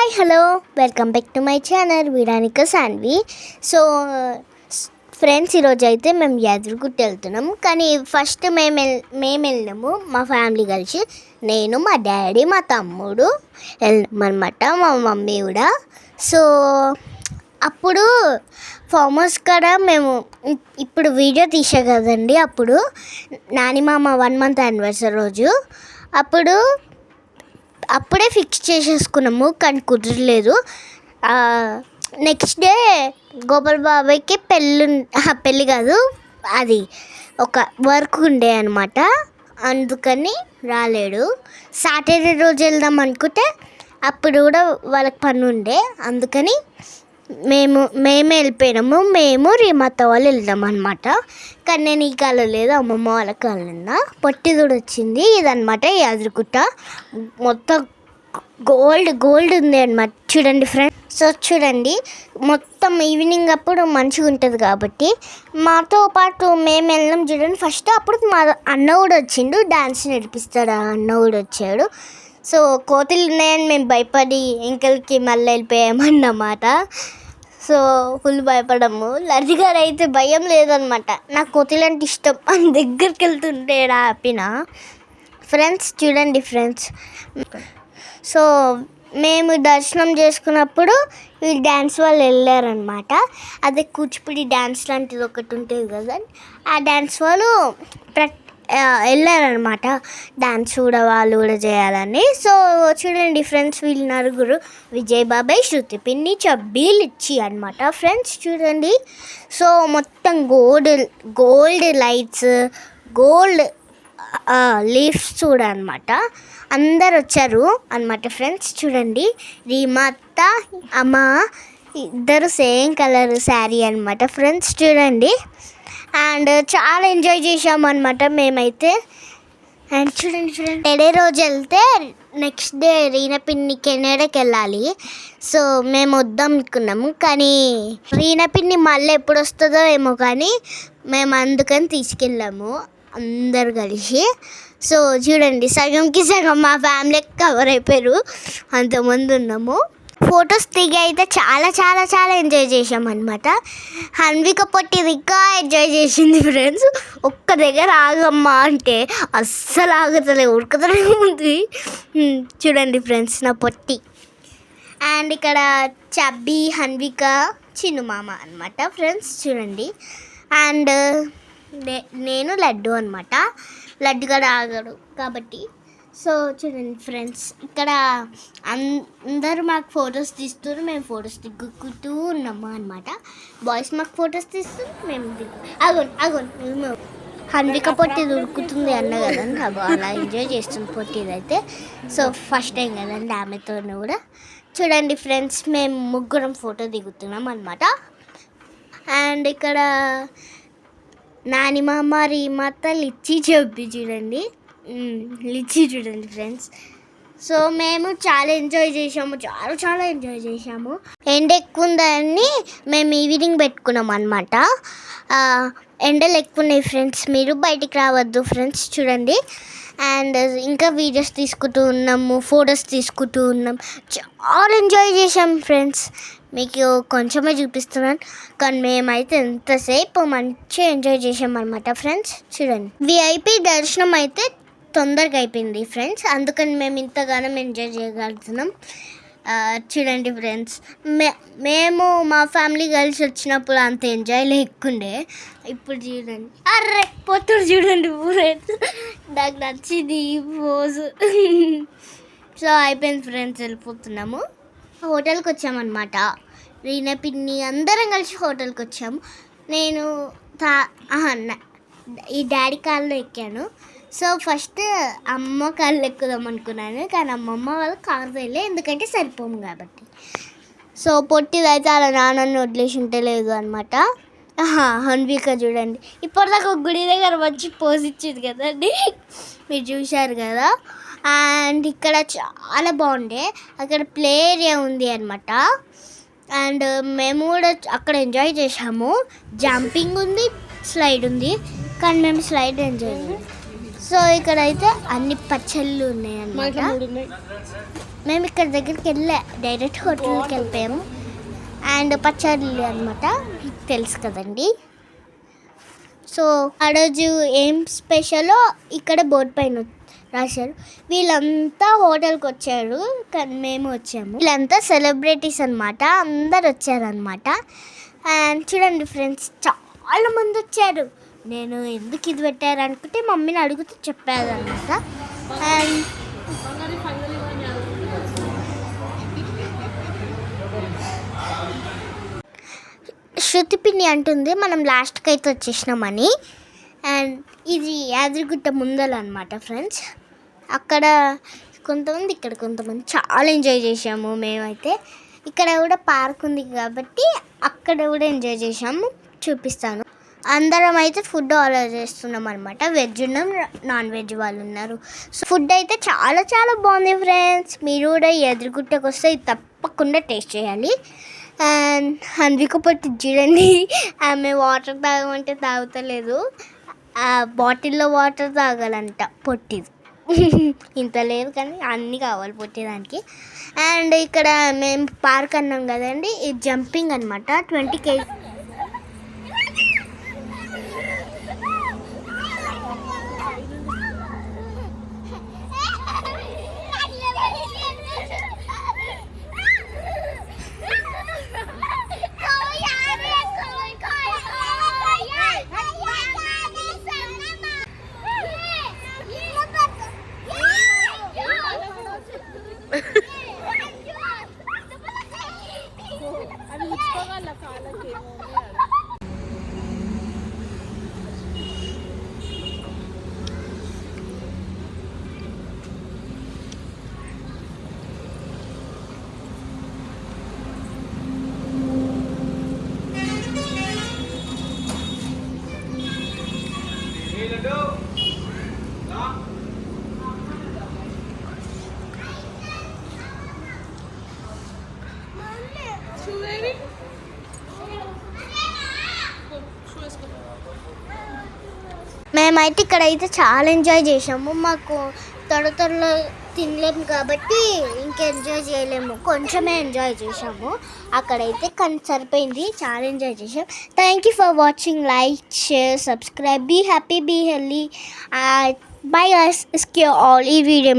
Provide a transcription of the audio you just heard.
Hi hello welcome back to my channel Veeranika Saanvi so friends ఈరోజు అయితే మేము యాదగిరిగుట్ట వెళ్తున్నాం. కానీ ఫస్ట్ మేము మేము వెళ్ళినాము మా ఫ్యామిలీ కలిసి. నేను మా డాడీ మా తమ్ముడు వెళ్ళినాం అనమాట మా మమ్మీ కూడా. సో అప్పుడు ఫామ్ హౌస్ కాడ మేము ఇప్పుడు వీడియో తీసా కదండి అప్పుడు. నాని మామ వన్ మంత్ యానివర్సరీ రోజు. అప్పుడు అప్పుడే ఫిక్స్ చేసేసుకున్నాము కానీ కుదరలేదు. నెక్స్ట్ డే గోపాల్ బాబాయ్కి పెళ్ళి పెళ్ళి కాదు అది ఒక వర్క్ ఉండే అనమాట అందుకని రాలేడు. సాటర్డే రోజు వెళ్దాం అనుకుంటే అప్పుడు కూడా వాళ్ళకి పని ఉండే అందుకని మేము మేము వెళ్ళిపోయినాము. మేము రీమాత వాళ్ళు వెళ్దాం అనమాట కానీ నేను ఈ కాలం లేదు అమ్మమ్మ వాళ్ళ కాలం పొట్టి కూడా వచ్చింది ఇదనమాట యాదగిరిగుట్ట మొత్తం గోల్డ్ గోల్డ్ ఉంది అనమాట చూడండి ఫ్రెండ్ సో చూడండి మొత్తం ఈవినింగ్ అప్పుడు మంచిగా ఉంటుంది కాబట్టి మాతో పాటు మేము వెళ్ళినాం చూడండి. ఫస్ట్ అప్పుడు మా అన్న కూడా వచ్చిండు డాన్స్ నేర్పిస్తాడు అన్న కూడా వచ్చాడు. సో కోతులు ఉన్నాయని మేము భయపడి ఇంకలకి మళ్ళీ వెళ్ళిపోయామన్నమాట. So full భయపడము. లడ్జి గారు అయితే భయం లేదనమాట. నాకు కోతులు అంటే ఇష్టం. అని దగ్గరికి వెళ్తుంటే ఆపిన. ఫ్రెండ్స్ చూడండి ఫ్రెండ్స్ సో మేము దర్శనం చేసుకున్నప్పుడు ఈ డ్యాన్స్ వాళ్ళు వెళ్ళారనమాట. అదే కూచిపూడి డ్యాన్స్ లాంటిది ఒకటి ఉంటుంది కదా. ఆ డ్యాన్స్ వాళ్ళు ప్ర- వెళ్ళారనమాట డ్యాన్స్ కూడా వాళ్ళు కూడా చేయాలని. సో చూడండి ఫ్రెండ్స్ వీళ్ళు నలుగురు విజయ్ బాబాయ్ శృతి పిన్ని చబ్బీ ఇచ్చి అనమాట ఫ్రెండ్స్ చూడండి. సో మొత్తం gold gold lights gold leaves చూడనమాట అందరు వచ్చారు అనమాట ఫ్రెండ్స్ చూడండి. రీమత్త అమ్మ ఇద్దరు సేమ్ కలర్ శారీ అనమాట ఫ్రెండ్స్ చూడండి. అండ్ చాలా ఎంజాయ్ చేసాము అనమాట మేమైతే. అండ్ చూడండి చూడండి. ఎడే రోజు వెళ్తే నెక్స్ట్ డే రీనా పిన్ని కెనడాకి వెళ్ళాలి. సో మేము వద్దాం అనుకున్నాము కానీ రీనా పిన్ని మళ్ళీ ఎప్పుడు వస్తుందో ఏమో కానీ మేము అందుకని తీసుకెళ్ళాము అందరు కలిసి. సో చూడండి సగంకి సగం మా ఫ్యామిలీ కవర్ అయిపోయారు అంతమంది ఉన్నాము. ఫొటోస్ దిగి అయితే చాలా చాలా చాలా ఎంజాయ్ చేసాం అనమాట హన్విక పొట్టి ఇంకా ఎంజాయ్ చేసింది ఫ్రెండ్స్ ఒక్క దగ్గర ఆగమ్మా అంటే అస్సలు ఆగుతలే ఉడకతలే ఉంది. చూడండి ఫ్రెండ్స్ నా పొట్టి. అండ్ ఇక్కడ చబ్బి హన్విక చిన్ను మామ అనమాట ఫ్రెండ్స్ చూడండి. అండ్ నేను లడ్డు అనమాట లడ్డు కూడా ఆగడు కాబట్టి. సో చూడండి ఫ్రెండ్స్ ఇక్కడ అందరూ మాకు ఫొటోస్ తీస్తున్నారు. మేము ఫొటోస్ దిగుతూ ఉన్నాము అనమాట బాయ్స్ మాకు ఫొటోస్ తీస్తున్నారు. మేము దిగు అగోన్ అగోన్ మేము హన్విక పొట్టి దొరుకుతుంది అన్న కదండి అబ్బో అలా ఎంజాయ్ చేస్తుంది పొట్టిది అయితే సో ఫస్ట్ టైం కదండి ఆమెతో కూడా. చూడండి ఫ్రెండ్స్ మేము ముగ్గురం ఫోటో దిగుతున్నాం అనమాట అండ్ ఇక్కడ నాని మామ రీమాత లిచ్చి చెప్పి చూడండి. లిచ్చి చూడండి ఫ్రెండ్స్. సో మేము చాలా ఎంజాయ్ చేసాము చాలా చాలా ఎంజాయ్ చేసాము ఎండ ఎక్కువ ఉందని మేము ఈవినింగ్ పెట్టుకున్నాం అనమాట ఎండలు ఎక్కువ ఉన్నాయి ఫ్రెండ్స్. మీరు బయటికి రావద్దు ఫ్రెండ్స్ చూడండి. అండ్ ఇంకా వీడియోస్ తీసుకుంటూ ఉన్నాము ఫొటోస్ తీసుకుంటూ ఉన్నాం. చాలా ఎంజాయ్ చేసాం ఫ్రెండ్స్. మీకు కొంచెమే చూపిస్తున్నాను. కానీ మేమైతే ఎంతసేపు మంచిగా ఎంజాయ్ చేసాం అనమాట ఫ్రెండ్స్ చూడండి. విఐపి దర్శనం అయితే తొందరగా అయిపోయింది ఫ్రెండ్స్ అందుకని మేము ఇంతగానం ఎంజాయ్ చేయగలుగుతున్నాం. చూడండి ఫ్రెండ్స్ మే మేము మా ఫ్యామిలీ కలిసి వచ్చినప్పుడు అంత ఎంజాయ్ లేకుండే. ఇప్పుడు చూడండి. అర్రే పొత్తుడు చూడండి ఫ్రెండ్స్ నాకు నచ్చింది ఈ పోజు సో అయిపోయింది ఫ్రెండ్స్ వెళ్ళిపోతున్నాము. హోటల్కి వచ్చామన్నమాట. రీనా పిన్ని అందరం కలిసి హోటల్కి వచ్చాము. నేను తా ఈ డాడీ కాల్లో ఎక్కాను. సో ఫస్ట్ అమ్మ కాళ్ళు ఎక్కుదాం అనుకున్నాను కానీ అమ్మమ్మ వాళ్ళు కారు వెళ్ళే ఎందుకంటే సరిపోము కాబట్టి. సో పొట్టిదైతే అలా నాన్నని వదిలేసి ఉంటే లేదు అనమాట హన్విక చూడండి. ఇప్పటిదాకా ఒక గుడి దగ్గర వచ్చి పోజ్ ఇచ్చింది కదండి. మీరు చూశారు కదా. అండ్ ఇక్కడ చాలా బాగుండే. అక్కడ ప్లే ఏరియా ఉంది అనమాట అండ్ మేము కూడా అక్కడ ఎంజాయ్ చేసాము జంపింగ్ ఉంది స్లైడ్ ఉంది కానీ మేము స్లైడ్ ఎంజాయ్ చేసాము సో ఇక్కడ అయితే అన్ని పచ్చళ్ళు ఉన్నాయి. అన్నమాట మేము ఇక్కడ దగ్గరికి వెళ్ళా డైరెక్ట్ హోటల్కి వెళ్ళిపోయాము. అండ్ పచ్చడి అనమాట మీకు తెలుసు కదండి. సో ఆ రోజు ఏం స్పెషలో ఇక్కడ బోర్డు పైన రాశారు. వీళ్ళంతా హోటల్కి వచ్చారు కానీ మేము వచ్చాము. వీళ్ళంతా సెలబ్రిటీస్ అనమాట అందరు వచ్చారనమాట అండ్ చూడండి ఫ్రెండ్స్ చాలా మంది వచ్చారు. నేను ఎందుకు ఇది పెట్టారు అనుకుంటే మమ్మీని అడుగుతూ చెప్పారు అనమాట అండ్ శృతి పిన్ని అంటుంది మనం లాస్ట్కి అయితే వచ్చేసినామని. అండ్ ఇది యాదగిరిగుట్ట ముందల అనమాట ఫ్రెండ్స్. అక్కడ కొంతమంది ఇక్కడ కొంతమంది చాలా ఎంజాయ్ చేసాము మేమైతే. ఇక్కడ కూడా పార్క్ ఉంది కాబట్టి అక్కడ కూడా ఎంజాయ్ చేసాము చూపిస్తాను. అందరం అయితే ఫుడ్ ఆర్డర్ చేస్తున్నాం అనమాట వెజ్ ఉన్నాం నాన్ వెజ్ వాళ్ళు ఉన్నారు. సో ఫుడ్ అయితే చాలా చాలా బాగుంది ఫ్రెండ్స్. మీరు కూడా ఎదురుగుట్టకు వస్తే ఇది తప్పకుండా టేస్ట్ చేయాలి. అండ్ అందుకపోతే చూడండి ఆమె వాటర్ తాగమంటే తాగుతలేదు. ఆ బాటిల్లో వాటర్ తాగాలంట పొట్టిది. ఇంత లేదు కానీ అన్నీ కావాలి పొట్టేదానికి. అండ్ ఇక్కడ మేము పార్క్ అన్నాం కదండి ఇది జంపింగ్ అనమాట ట్వంటీ కేజీ మేమైతే ఇక్కడైతే చాలా ఎంజాయ్ చేసాము మాకు త్వర త్వరలో తినలేము కాబట్టి ఇంకా ఎంజాయ్ చేయలేము. కొంచెమే ఎంజాయ్ చేసాము అక్కడైతే కానీ సరిపోయింది. చాలా ఎంజాయ్ చేసాం thank you for watching like share subscribe be happy be healthy bye us all ఈ వీడియో